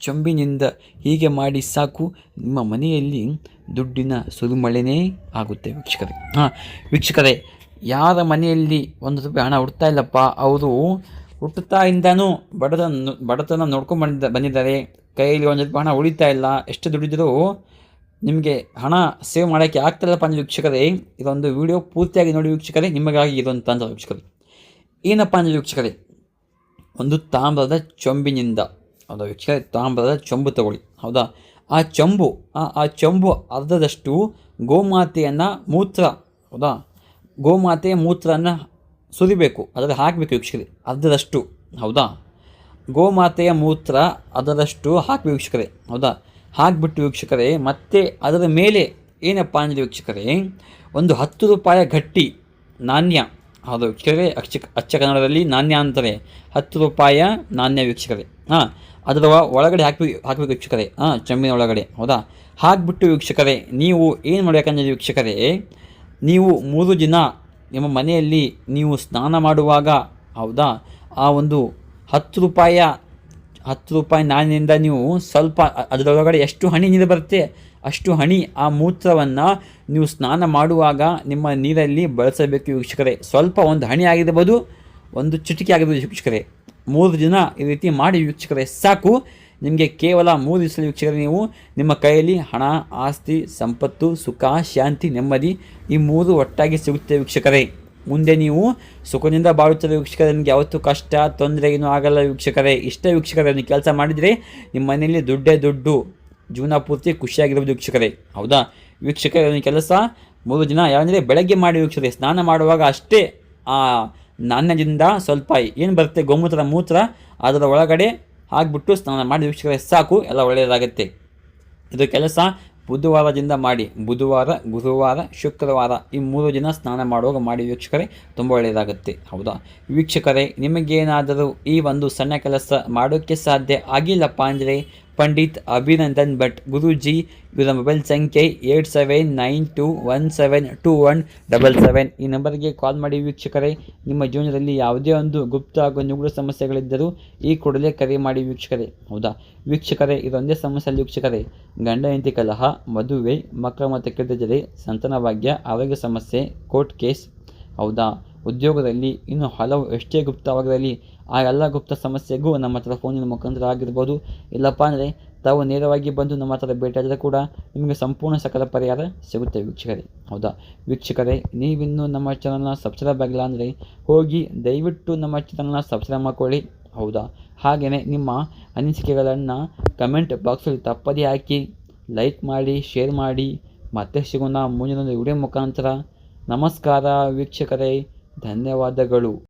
ಚೊಂಬಿನಿಂದ ಹೀಗೆ ಮಾಡಿ ಸಾಕು. ನಿಮ್ಮ ಮನೆಯಲ್ಲಿ ದುಡ್ಡಿನ ಸುರುಮಳೆನೇ ಆಗುತ್ತೆ ವೀಕ್ಷಕರೇ. ಹಾಂ, ವೀಕ್ಷಕರೇ, ಯಾರ ಮನೆಯಲ್ಲಿ ಒಂದು ರೂಪಾಯಿ ಹಣ ಹುಡ್ತಾ ಇಲ್ಲಪ್ಪ, ಅವರು ಹುಟ್ಟುತ್ತಾಯಿಂದನೂ ಬಡತನ ಬಡತನ ನೋಡ್ಕೊಂಡು ಬಂದಿದ್ದ, ಬಂದಿದ್ದಾರೆ. ಕೈಯಲ್ಲಿ ಒಂದು ಹಣ ಉಳಿತಾ ಇಲ್ಲ. ಎಷ್ಟು ದುಡಿದರೂ ನಿಮಗೆ ಹಣ ಸೇವ್ ಮಾಡೋಕ್ಕೆ ಆಗ್ತಿಲ್ಲಪ್ಪ ಅಂದರೆ ವೀಕ್ಷಕರೇ, ಇದೊಂದು ವಿಡಿಯೋ ಪೂರ್ತಿಯಾಗಿ ನೋಡಿ ವೀಕ್ಷಕರೇ, ನಿಮಗಾಗಿ ಇರುವಂಥ ವೀಕ್ಷಕರು. ಏನಪ್ಪ ಅಂದರೆ ವೀಕ್ಷಕರೇ, ಒಂದು ತಾಮ್ರದ ಚೊಂಬಿನಿಂದ ಹೌದಾ ವೀಕ್ಷಕರೇ ತಾಮ್ರದ ಚೊಂಬು ತಗೊಳ್ಳಿ. ಹೌದಾ? ಆ ಚಂಬು, ಆ ಚೊಂಬು ಅರ್ಧದಷ್ಟು ಗೋಮಾತೆಯನ್ನು ಮೂತ್ರ, ಹೌದಾ? ಗೋಮಾತೆಯ ಮೂತ್ರವನ್ನು ಸುರಿಬೇಕು, ಅದರಲ್ಲಿ ಹಾಕಬೇಕು ವೀಕ್ಷಕರೇ ಅರ್ಧದಷ್ಟು, ಹೌದಾ? ಗೋಮಾತೆಯ ಮೂತ್ರ ಅದರಷ್ಟು ಹಾಕಬೇಕು ವೀಕ್ಷಕರೇ ಹೌದಾ? ಹಾಕಿಬಿಟ್ಟು ವೀಕ್ಷಕರೇ ಮತ್ತೆ ಅದರ ಮೇಲೆ ಏನಪ್ಪ ಅಂದರೆ ವೀಕ್ಷಕರೇ ಒಂದು ಹತ್ತು ರೂಪಾಯ ಗಟ್ಟಿ ನಾಣ್ಯ, ಹೌದು ವೀಕ್ಷಕರೇ ಅಚ್ಚ ಅಚ್ಚ ಕನ್ನಡದಲ್ಲಿ ನಾಣ್ಯ ಅಂತಾರೆ. ಹತ್ತು ರೂಪಾಯ ನಾಣ್ಯ ವೀಕ್ಷಕರೇ ಹಾಂ? ಅದರ ಒಳಗಡೆ ಹಾಕಿ ಹಾಕಬೇಕು ವೀಕ್ಷಕರೇ. ಹಾಂ ಚಮ್ಮಿನ ಒಳಗಡೆ. ಹೌದಾ? ಹಾಕಿಬಿಟ್ಟು ವೀಕ್ಷಕರೇ, ನೀವು ಏನು ಮಾಡಬೇಕಂದ್ರೆ ವೀಕ್ಷಕರೇ? ನೀವು ಮೂರು ದಿನ ನಿಮ್ಮ ಮನೆಯಲ್ಲಿ ನೀವು ಸ್ನಾನ ಮಾಡುವಾಗ, ಹೌದಾ? ಆ ಒಂದು ಹತ್ತು ರೂಪಾಯಿಯ, ಹತ್ತು ರೂಪಾಯಿ ನಾಣ್ಯದಿಂದ ನೀವು ಸ್ವಲ್ಪ, ಅದರೊಳಗಡೆ ಎಷ್ಟು ಹನಿ ನೀರು ಬರುತ್ತೆ, ಅಷ್ಟು ಹನಿ ಆ ಮೂತ್ರವನ್ನು ನೀವು ಸ್ನಾನ ಮಾಡುವಾಗ ನಿಮ್ಮ ನೀರಲ್ಲಿ ಬಳಸಬೇಕು ವೀಕ್ಷಕರೇ. ಸ್ವಲ್ಪ ಒಂದು ಹಣಿ ಆಗಿರ್ಬೋದು, ಒಂದು ಚಿಟಿಕೆ ಆಗಿರ್ಬೋದು ವೀಕ್ಷಕರೇ. ಮೂರು ದಿನ ಈ ರೀತಿ ಮಾಡಿ ವೀಕ್ಷಕರೇ, ಸಾಕು. ನಿಮಗೆ ಕೇವಲ ಮೂರು ದಿವಸ ವೀಕ್ಷಕರೇ, ನೀವು ನಿಮ್ಮ ಕೈಯಲ್ಲಿ ಹಣ, ಆಸ್ತಿ, ಸಂಪತ್ತು, ಸುಖ, ಶಾಂತಿ, ನೆಮ್ಮದಿ ಈ ಮೂರು ಒಟ್ಟಾಗಿ ಸಿಗುತ್ತೆ ವೀಕ್ಷಕರೇ. ಮುಂದೆ ನೀವು ಸುಖದಿಂದ ಬಾಳುತ್ತದೆ ವೀಕ್ಷಕರೇ, ನಿಮಗೆ ಯಾವತ್ತೂ ಕಷ್ಟ, ತೊಂದರೆ ಏನೂ ಆಗಲ್ಲ ವೀಕ್ಷಕರೇ. ಇಷ್ಟ ವೀಕ್ಷಕರೇ, ನೀವು ಕೆಲಸ ಮಾಡಿದರೆ ನಿಮ್ಮ ಮನೆಯಲ್ಲಿ ದುಡ್ಡೇ ದುಡ್ಡು. ಜೀವನ ಪೂರ್ತಿ ಖುಷಿಯಾಗಿರೋದು ವೀಕ್ಷಕರೇ. ಹೌದಾ? ವೀಕ್ಷಕರ ಕೆಲಸ ಮೂರು ದಿನ ಯಾವಂದರೆ ಬೆಳಗ್ಗೆ ಮಾಡಿ ವೀಕ್ಷಕರೇ, ಸ್ನಾನ ಮಾಡುವಾಗ ಅಷ್ಟೇ ಆ ನಾಣ್ಯದಿಂದ ಸ್ವಲ್ಪ ಏನು ಬರುತ್ತೆ? ಗೋಮೂತ್ರ ಮೂತ್ರ ಅದರ ಒಳಗಡೆ ಹಾಕ್ಬಿಟ್ಟು ಸ್ನಾನ ಮಾಡಿ ವೀಕ್ಷಕರೇ, ಸಾಕು, ಎಲ್ಲ ಒಳ್ಳೆಯದಾಗುತ್ತೆ. ಇದು ಕೆಲಸ ಬುಧವಾರದಿಂದ ಮಾಡಿ. ಬುಧವಾರ, ಗುರುವಾರ, ಶುಕ್ರವಾರ ಈ ಮೂರು ದಿನ ಸ್ನಾನ ಮಾಡುವಾಗ ಮಾಡಿ ವೀಕ್ಷಕರೇ, ತುಂಬ ಒಳ್ಳೆಯದಾಗುತ್ತೆ. ಹೌದಾ? ವೀಕ್ಷಕರೇ, ನಿಮಗೇನಾದರೂ ಈ ಒಂದು ಸಣ್ಣ ಕೆಲಸ ಮಾಡೋಕ್ಕೆ ಸಾಧ್ಯ ಆಗಿಲ್ಲಪ್ಪ ಅಂದರೆ ಪಂಡಿತ್ ಅಭಿನಂದನ್ ಭಟ್, ಗುರುಜಿ, ಇವರ ಮೊಬೈಲ್ ಸಂಖ್ಯೆ eight seven nine two one seven two one double seven. ಈ ನಂಬರ್ಗೆ ಕಾಲ್ ಮಾಡಿ ವೀಕ್ಷಕರೇ, ನಿಮ್ಮ ಜೀವನದಲ್ಲಿ ಯಾವುದೇ ಒಂದು ಗುಪ್ತ ಹಾಗೂ ನಿಗೂಢ ಸಮಸ್ಯೆಗಳಿದ್ದರೂ ಈ ಕೂಡಲೇ ಕರೆ ಮಾಡಿ ವೀಕ್ಷಕರೇ. ಹೌದಾ? ವೀಕ್ಷಕರೇ, ಇದೊಂದೇ ಸಮಸ್ಯೆ ವೀಕ್ಷಕರೇ. ಗಂಡ, ಹೆಂಡತಿ ಕಲಹ, ಮದುವೆ, ಮಕ್ಕಳ ಮತ್ತು ಕೆಟ್ಟ ಸಂತಾನ ಭಾಗ್ಯ, ಆರೋಗ್ಯ ಸಮಸ್ಯೆ, ಕೋರ್ಟ್ ಕೇಸ್. ಹೌದಾ? ಉದ್ಯೋಗದಲ್ಲಿ ಇನ್ನು ಹಲವು ಎಷ್ಟೇ ಗುಪ್ತವಾಗಿರಲಿ ಆ ಎಲ್ಲ ಗುಪ್ತ ಸಮಸ್ಯೆಗೂ ನಮ್ಮ ಹತ್ರ ಫೋನಿನ ಮುಖಾಂತರ ಆಗಿರ್ಬೋದು. ಇಲ್ಲಪ್ಪ ಅಂದರೆ ತಾವು ನೇರವಾಗಿ ಬಂದು ನಮ್ಮ ಹತ್ರ ಭೇಟಿಯಾದರೆ ಕೂಡ ನಿಮಗೆ ಸಂಪೂರ್ಣ ಸಕಲ ಪರಿಹಾರ ಸಿಗುತ್ತೆ ವೀಕ್ಷಕರೇ. ಹೌದಾ? ವೀಕ್ಷಕರೇ, ನೀವಿನ್ನೂ ನಮ್ಮ ಚಾನಲ್ನ ಸಬ್ಸ್ಕ್ರೈಬ್ ಆಗಿಲ್ಲ ಅಂದರೆ ಹೋಗಿ ದಯವಿಟ್ಟು ನಮ್ಮ ಚಾನಲ್ನ ಸಬ್ಸ್ಕ್ರೈಬ್ ಮಾಡ್ಕೊಳ್ಳಿ. ಹೌದಾ? ಹಾಗೆಯೇ ನಿಮ್ಮ ಅನಿಸಿಕೆಗಳನ್ನು ಕಮೆಂಟ್ ಬಾಕ್ಸಲ್ಲಿ ತಪ್ಪದೇ ಹಾಕಿ ಲೈಕ್ ಮಾಡಿ ಶೇರ್ ಮಾಡಿ. ಮತ್ತೆ ಸಿಗೋಣ ಮುಂದಿನ ವಿಡಿಯೋ ಮುಖಾಂತರ ನಮಸ್ಕಾರ ವೀಕ್ಷಕರೇ. ಧನ್ಯವಾದಗಳು.